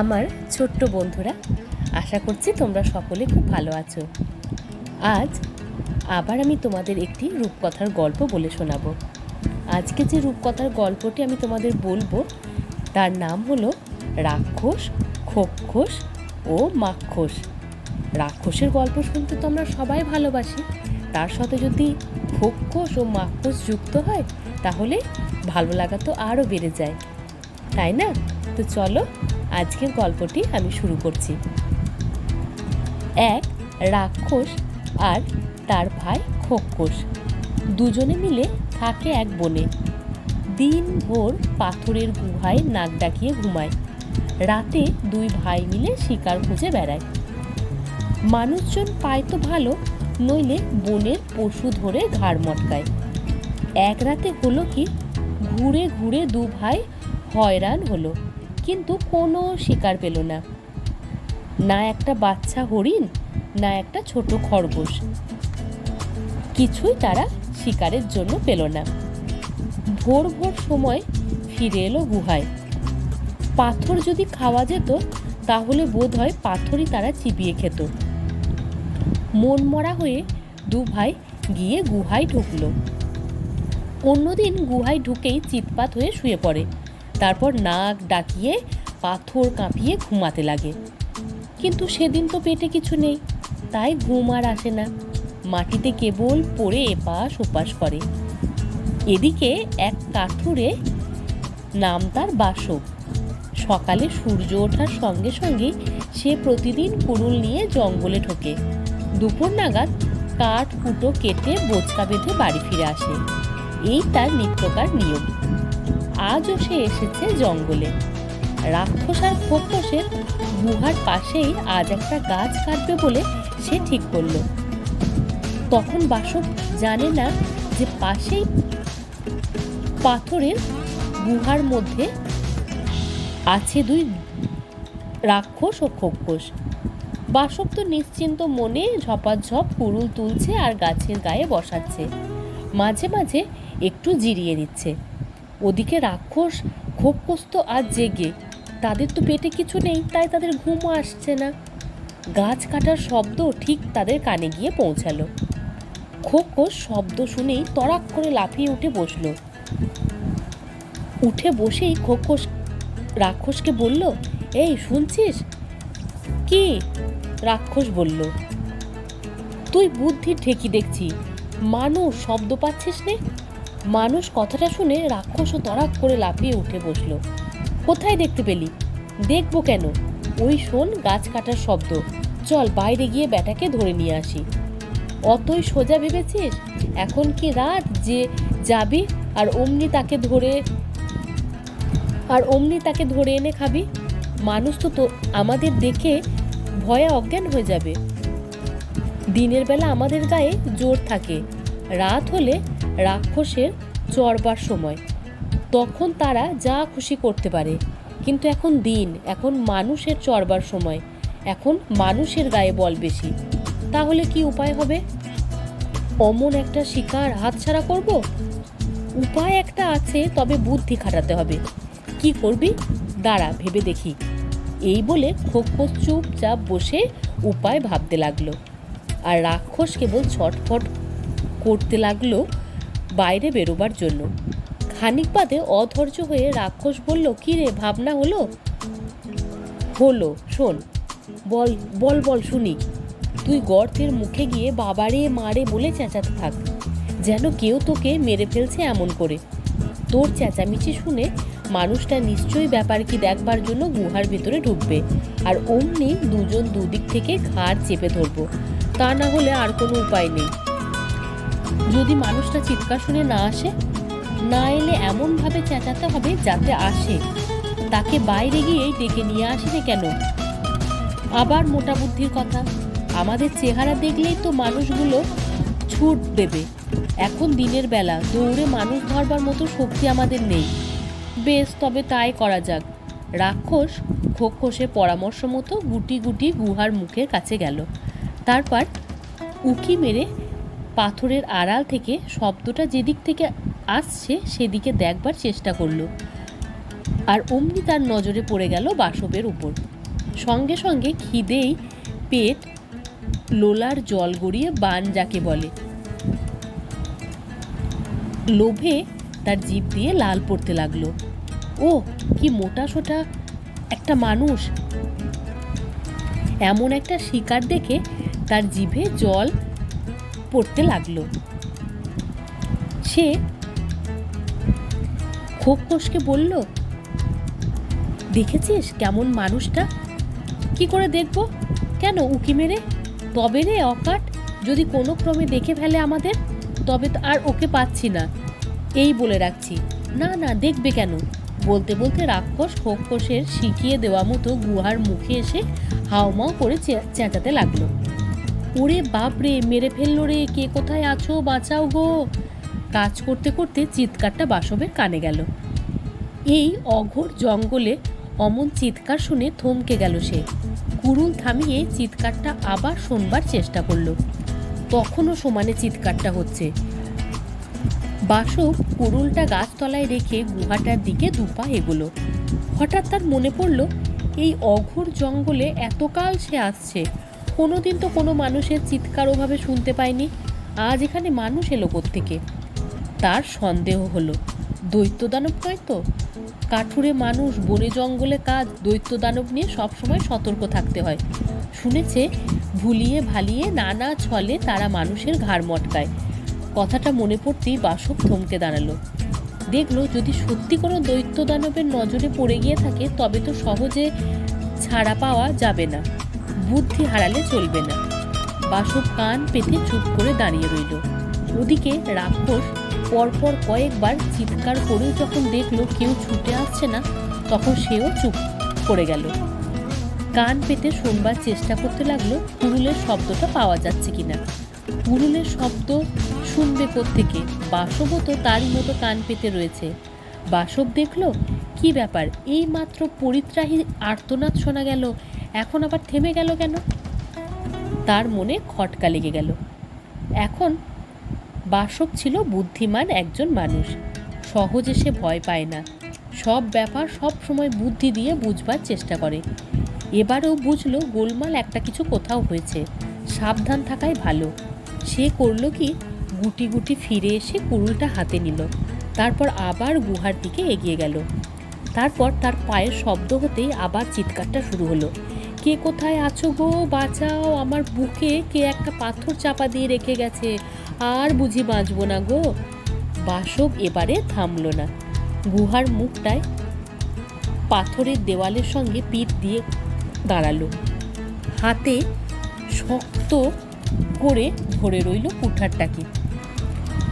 আমার ছোট্ট বন্ধুরা, আশা করছি তোমরা সকলে খুব ভালো আছো। আজ আবার আমি তোমাদের একটি রূপকথার গল্প বলে শোনাবো। আজকে যে রূপকথার গল্পটি আমি তোমাদের বলব, তার নাম হলো রাক্ষস, খোক্ষস ও মাক্ষস। রাক্ষসের গল্প শুনতে তো আমরা সবাই ভালোবাসি। তার সাথে যদি খোক্ষস ও মাক্ষস যুক্ত হয়, তাহলে ভালো লাগা তো আরও বেড়ে যায়। তাই না? তো চলো আজকের গল্পটি আমি শুরু করছি। এক রাক্ষস আর তার ভাই খোক্ষস দুজনে মিলে থাকে এক বনে। দিন ভোর পাথরের গুহায় নাক ডাকিয়ে ঘুমায়। রাতে দুই ভাই মিলে শিকার খুঁজে বেড়ায়। মানুষজন পায় তো ভালো, নইলে বনের পশু ধরে ঘাড় মটকায়। এক রাতে হলো কি, ঘুরে ঘুরে দু ভাই হয়রান হলো। কিন্তু কোনো শিকার পেল না। না একটা বাচ্চা হরিণ, না একটা ছোট খরগোশ। কিছুই তারা শিকারের জন্য পেল না। ভোর ভোর সময় ফিরে এলো গুহায়। পাথর যদি খাওয়া যেত, তাহলে বোধ হয় পাথরই তারা চিবিয়ে খেত। মন মরা হয়ে দু ভাই গিয়ে গুহায় ঢুকলো। অন্যদিন গুহায় ঢুকেই চিৎপাত হয়ে শুয়ে পড়ে। তারপর নাক ডাকিয়ে পাথর কাঁপিয়ে ঘুমাতে লাগে। কিন্তু সেদিন তো পেটে কিছু নেই, তাই ঘুম আর আসে না। মাটিতে কেবল পড়ে এপাশ ওপাশ করে। এদিকে এক কাঠুরে নাম তার বাসক। সকালে সূর্য ওঠার সঙ্গে সঙ্গে সে প্রতিদিন কুড়ুল নিয়ে জঙ্গলে ঢোকে। দুপুর নাগাদ কাঠ, কুটো কেটে বোচকা বেঁধে বাড়ি ফিরে আসে। এই তার নিত্যকার নিয়ম। আজও সে এসেছে জঙ্গলে। রাক্ষস আর খোক্ষসের গুহার পাশেই আজ একটা গাছ কাটবে বলে সে ঠিক করল। তখন বাসক জানে না যে পাশেই পাথরের গুহার মধ্যে আছে দুই রাক্ষস ও খোক্ষস বাসক তো নিশ্চিন্ত মনে ঝপাঝপ কুড়ুল তুলছে আর গাছের গায়ে বসাচ্ছে। মাঝে মাঝে একটু জিরিয়ে নিচ্ছে। ওদিকে রাক্ষস খোক্ষস তো আজ জেগে। তাদের তো পেটে কিছু নেই, তাই তাদের ঘুমও আসছে না। গাছ কাটার শব্দ ঠিক তাদের কানে গিয়ে পৌঁছালো। খোকস শব্দ শুনেই তড়াক করে লাফিয়ে উঠে বসল। উঠে বসেই খোকস রাক্ষসকে বলল, এই, শুনছিস? কি? রাক্ষস বলল, তুই বুদ্ধির ঠেকি দেখছি। মানুষ শব্দ পাচ্ছিস নে? মানুষ কথাটা শুনে রাক্ষসও তড়াক করে লাফিয়ে উঠে বসল। কোথায় দেখতে পেলি? দেখব কেন? ওই শোন গাছ কাটার শব্দ। চল বাইরে গিয়ে ব্যাটাকে ধরে নিয়ে আসি। অতই সোজা ভেবেছিস? এখন কি রাত যে যাবি আর অমনি তাকে ধরে, আর অমনি তাকে ধরে এনে খাবি? মানুষ তো তো আমাদের দেখে ভয়ে অজ্ঞান হয়ে যাবে। দিনের বেলা আমাদের গায়ে জোর থাকে। রাত হলে রাক্ষসের চড়বার সময়। তখন তারা যা খুশি করতে পারে। কিন্তু এখন দিন, এখন মানুষের চড়বার সময়। এখন মানুষের গায়ে বল বেশি। তাহলে কি উপায় হবে? অমন একটা শিকার হাতছাড়া করব? উপায় একটা আছে, তবে বুদ্ধি খাটাতে হবে। কি করবি? দাঁড়া, ভেবে দেখি। এই বলে খোকস চুপচাপ বসে উপায় ভাবতে লাগল। আর রাক্ষস কেবল ছটফট করতে লাগল বাইরে বেরোবার জন্য। খানিক বাদে অধৈর্য হয়ে রাক্ষস বলল, কি রে, ভাবনা হলো? হলো, শোন, বল বল বল, শুনি। তুই গর্তের মুখে গিয়ে বাবারে, মারে বলে চেঁচাতে থাক। যেন কেউ তোকে মেরে ফেলছে এমন করে। তোর চেঁচামেচি শুনে মানুষটা নিশ্চয়ই ব্যাপার কি দেখবার জন্য গুহার ভেতরে ঢুকবে। আর অমনি দুজন দুদিক থেকে ঘাড় চেপে ধরবো। তা না হলে আর কোনো উপায় নেই। যদি মানুষটা চিৎকার শুনে না আসে, না এলে এমনভাবে চেঁচাতে হবে যাতে আসে। তাকে বাইরে গিয়েই ডেকে নিয়ে আসিনি কেন? আবার মোটা বুদ্ধির কথা, আমাদের চেহারা দেখলেই তো মানুষগুলো ছুট দেবে। এখন দিনের বেলা, দৌড়ে মানুষ ধরবার মতো শক্তি আমাদের নেই। বেশ, তবে তাই করা যাক। রাক্ষস খোক্ষসের পরামর্শ মতো গুটি গুটি গুহার মুখের কাছে গেল। তারপর উকি মেরে পাথরের আড়াল থেকে শব্দটা যেদিক থেকে আসছে সেদিকে দেখবার চেষ্টা করল। আর অমনি তার নজরে পড়ে গেল বাসবের উপর। সঙ্গে সঙ্গে খিদেই পেট লোলার জল গড়িয়ে বান যাকে বলে। লোভে তার জিভ দিয়ে লাল পড়তে লাগল। ও, কি মোটা সোটা একটা মানুষ। এমন একটা শিকার দেখে তার জিভে জল পড়তে লাগল। সে খোকসকে বলল, দেখেছিস কেমন মানুষটা? কি করে দেখব? কেন উকি মেরে? তবে রে অকাট, যদি কোনো ক্রমে দেখে ফেলে আমাদের, তবে তো আর ওকে পাচ্ছি না। এই বলে রাখছি। না না, দেখবে কেন? বলতে বলতে রাক্ষস খোকসের শিখিয়ে দেওয়া মতো গুহার মুখে এসে হাওমাও করে চেঁচাতে লাগল। ওরে বাপরে, মেরে ফেলল রে, কে কোথায় আছো, বাঁচাও গো। কাজ করতে করতে চিৎকারটা বাসবের কানে গেল। এই অঘোর জঙ্গলে অমন চিৎকার শুনে থমকে গেল সে। কুরুল থামিয়ে চিৎকারটা আবার শোনবার চেষ্টা করল। তখনও সমানে চিৎকারটা হচ্ছে। বাসব কুরুলটা গাছতলায় রেখে গুহাটার দিকে দুপা এগোলো। হঠাৎ তার মনে পড়ল, এই অঘোর জঙ্গলে এতকাল সে আসছে কোনোদিন তো কোনো মানুষের চিৎকার ওভাবে শুনতে পায়নি আজ এখানে মানুষ এলো থেকে তার সন্দেহ হলো দৈত্য দানব নয় তো? কাঠুরে মানুষ বনে জঙ্গলে কাজ দৈত্য দানব নিয়ে সবসময় সতর্ক থাকতে হয়। শুনেছে, ভুলিয়ে ভালিয়ে নানা ছলে তারা মানুষের ঘাড় মটকায়। কথাটা মনে পড়তেই বাসক থমকে দাঁড়াল। দেখল, যদি সত্যি কোনো দৈত্য দানবের নজরে পড়ে গিয়ে থাকে, তবে তো সহজে ছাড়া পাওয়া যাবে না। বুদ্ধি হারালে চলবে না। বাসব কান পেতে চুপ করে দাঁড়িয়ে রইল। ওদিকে রাক্ষস পরপর কয়েকবার চিৎকার করেও যখন দেখল কেউ ছুটে আসছে না, তখন সেও চুপ করে গেল। কান পেতে শোনবার চেষ্টা করতে লাগল কুরুলের শব্দটা পাওয়া যাচ্ছে কিনা। কুরুলের শব্দ শুনবে থেকে বাসবও তো তারই মতো কান পেতে রয়েছে। বাসব দেখল, কি ব্যাপার? এই মাত্র পরিত্রাহী আর্তনাদ শোনা গেল। এখন আবার থেমে গেল কেন? তার মনে খটকা লেগে গেল। এখন বাসব ছিল বুদ্ধিমান একজন মানুষ। সহজে সে ভয় পায় না। সব ব্যাপার সব সময় বুদ্ধি দিয়ে বুঝবার চেষ্টা করে। এবারেও বুঝলো গোলমাল একটা কিছু কোথাও হয়েছে। সাবধান থাকাই ভালো। সে করল কি? গুটি গুটি ফিরে এসে কুড়ুলটা হাতে নিল। তারপর আবার গুহার দিকে এগিয়ে গেল। তারপর তার পায়ের শব্দ হতেই আবার চিৎকারটা শুরু হলো। কে কোথায় আছো গো? বাঁচাও। আমার বুকে কে একটা পাথর চাপা দিয়ে রেখে গেছে। আর বুঝি বাঁচবো না গো। বাসব এবারে থামল না। গুহার মুখটায় পাথরের দেওয়ালের সঙ্গে পিঠ দিয়ে দাঁড়াল। হাতে শক্ত করে ধরে রইল কুঠারটাকে।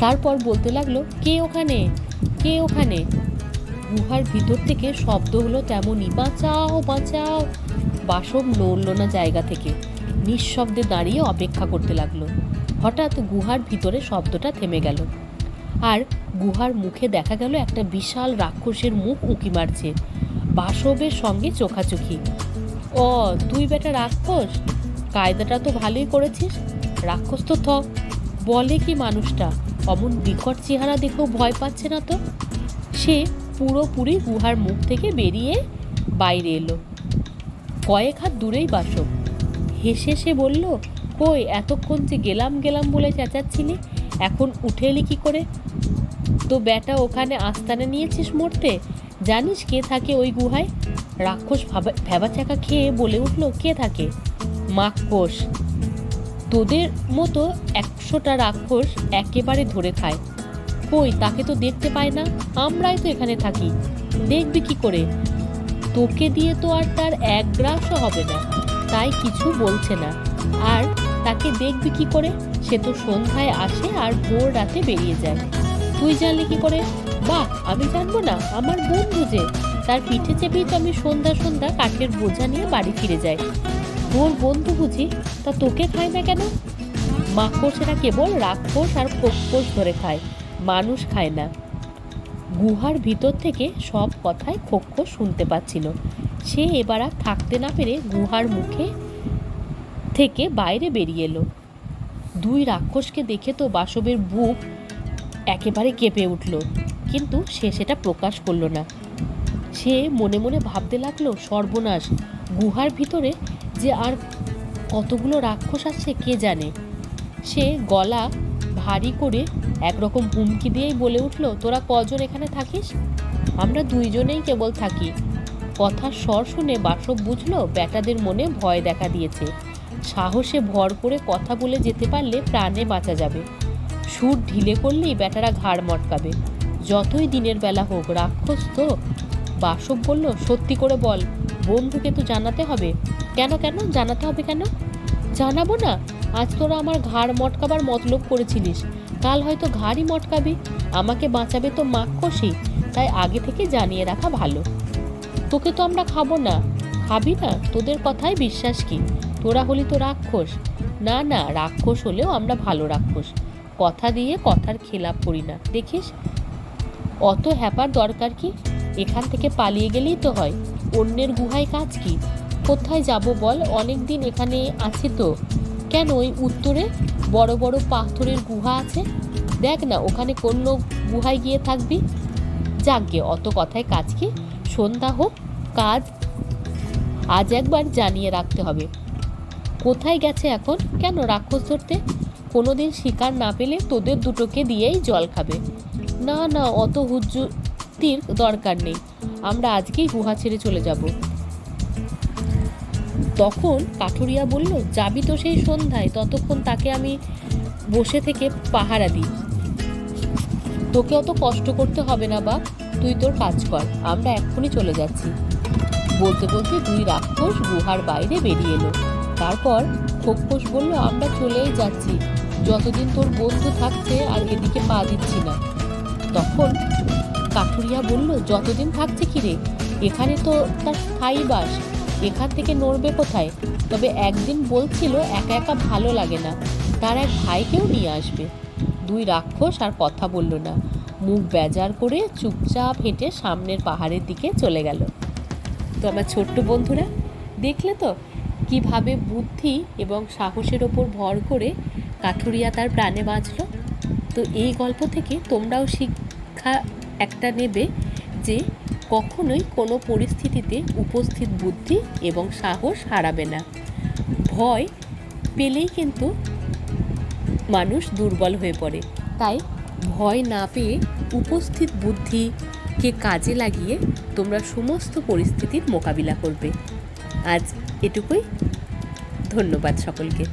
তারপর বলতে লাগল, কে ওখানে? কে ওখানে? গুহার ভিতর থেকে শব্দ হলো তেমনই, বাঁচাও বাঁচাও। বাসব নড়ল না জায়গা থেকে। নিঃশব্দে দাঁড়িয়ে অপেক্ষা করতে লাগল। হঠাৎ গুহার ভিতরে শব্দটা থেমে গেল। আর গুহার মুখে দেখা গেল একটা বিশাল রাক্ষসের মুখ উঁকি মারছে। বাসবের সঙ্গে চোখাচোখি। ও, তুই বেটা রাক্ষস? কায়দাটা তো ভালোই করেছিস। রাক্ষস তো থ। বলে কি মানুষটা? অমন বিকট চেহারা দেখেও ভয় পাচ্ছে না তো? সে পুরোপুরি গুহার মুখ থেকে বেরিয়ে বাইরে এলো। কয়েক হাত দূরেই বাসক হেসে সে বলল, কই, এতক্ষণ যে গেলাম গেলাম বলে চেঁচাচ্ছিলি, এখন উঠে এলি কী করে? তো ব্যাটা ওখানে আস্তানে নিয়েছিস মরতে, জানিস কে থাকে ওই গুহায়? রাক্ষস ভেবা চাকা খেয়ে বলে উঠল, কে থাকে? মাক্ষস তোদের মতো একশোটা রাক্ষস একেবারে ধরে খায়। কই, তাকে তো দেখতে পায় না, আমরাই তো এখানে থাকি। দেখবি কি করে? তোকে দিয়ে তো আর তার এক গ্রাসও হবে না। তাই কিছু বলছে না। আর তাকে দেখবি কি করে? সে তো সন্ধ্যায় আসে আর ভোর রাতে বেরিয়ে যায়। তুই জানলি কি করে? বাহ, আমি জানব না। আমার বন্ধু যে। তার পিঠে চেপেই তো আমি সন্ধ্যা সন্ধ্যা কাঠের বোঝা নিয়ে বাড়ি ফিরে যাই। তোর বন্ধু বুঝি? তা তোকে খায় না কেন? মাকড়সেরা কেবল রাক্ষস আর খোকপোষ ধরে খায়। মানুষ খায় না। গুহার ভিতর থেকে সব কথাই খোকপোষ শুনতে পাচ্ছিল। সে এবার আর থাকতে না পেরে গুহার মুখে থেকে বাইরে বেরিয়ে এলো। দুই রাক্ষসকে দেখে তো বাসবের বুক একেবারে কেঁপে উঠল, কিন্তু সে সেটা প্রকাশ করল না। সে মনে মনে ভাবতে লাগল, সর্বনাশ, গুহার ভিতরে যে আর কতগুলো রাক্ষস আছে কে জানে? সে গলা ভারী করে একরকম হুমকি দিয়েই বলে উঠল, তোরা কজন এখানে থাকিস? আমরা দুইজনেই কেবল থাকি। কথার স্বর শুনে বাসব বুঝলো ব্যাটাদের মনে ভয় দেখা দিয়েছে। সাহসে ভর করে কথা বলে যেতে পারলে প্রাণে বাঁচা যাবে। সুর ঢিলে করলেই ব্যাটারা ঘাড় মটকাবে। যতই দিনের বেলা হোক, রাক্ষস তো। বাসব বলল, সত্যি করে বল, বন্ধুকে তো জানাতে হবে। কেন কেন? জানাতে হবে কেন? জানাব না। আজ তোরা আমার ঘাড় মটকাবার মতলব করেছিলিস। কাল হয়তো ঘাড়ই মটকাবি। আমাকে বাঁচাবে তো মাক্ষসী তাই আগে থেকে জানিয়ে রাখা ভালো। তোকে তো আমরা খাব না। খাবি না? তোদের কথায় বিশ্বাস কি? তোরা হলি তো রাক্ষস। না না, রাক্ষস হলেও আমরা ভালো রাক্ষস। কথা দিয়ে কথার খেলাপ করি না। দেখিস? অত হ্যাপার দরকার কি? এখান থেকে পালিয়ে গেলেই তো হয়। অন্যের গুহায় কাজ কি? কোথায় যাব বল? অনেক দিন এখানে আছি তো। কেন ওই উত্তরে? বড় বড় পাথরের গুহা আছে। দেখ না, ওখানে কোন গুহায় গিয়ে থাকবি? যাকগে, অত কথায় কাজ কি? সন্ধ্যা হোক, কাজ। আজ একবার জানিয়ে রাখতে হবে। কোথায় গেছে এখন? কেন রাক্ষস ধরতে? কোনোদিন শিকার না পেলে তোদের দুটোকে দিয়েই জল খাবে। না না, অত হুজ্জুতির দরকার নেই। আমরা আজকেই গুহা ছেড়ে চলে যাব। তখন কাঠুরিয়া বলল, যাবি তো সেই সন্ধ্যায়, ততক্ষণ তাকে আমি বসে থেকে পাহারা দিই। তোকে অত কষ্ট করতে হবে না বা তুই তোর কাজ কর, আমরা এক্ষুনি চলে যাচ্ছি। বলতে বলতে দুই রাক্ষস গুহার বাইরে বেরিয়ে এলো। তারপর খোকস বলল, আমরা চলেই যাচ্ছি, যতদিন তোর বন্ধু থাকছে আর এদিকে পা দিচ্ছি না। তখন কাঠুরিয়া বলল, যতদিন থাকছে কি রে? এখানে তো তার স্থায়ী বাস এখান থেকে নড়বে কোথায়? তবে একদিন বলছিল একা একা ভালো লাগে না। তার এক ভাইকেও নিয়ে আসবে। দুই রাক্ষস আর কথা বলল না। মুখ বেজার করে চুপচাপ হেঁটে সামনের পাহাড়ের দিকে চলে গেল। তো আমার ছোট্ট বন্ধুরা, দেখলে তো কীভাবে বুদ্ধি এবং সাহসের ওপর ভর করে কাঠুরিয়া তার প্রাণে বাঁচলো? তো এই গল্প থেকে তোমরাও শিক্ষা একটা নেবে যে কখনোই কোনো পরিস্থিতিতে উপস্থিত বুদ্ধি এবং সাহস হারাবে না। ভয় পেলেই কিন্তু মানুষ দুর্বল হয়ে পড়ে। তাই ভয় না পেয়ে উপস্থিত বুদ্ধিকে কাজে লাগিয়ে তোমরা সমস্ত পরিস্থিতির মোকাবিলা করবে। আজ এটুকুই। ধন্যবাদ সকলকে।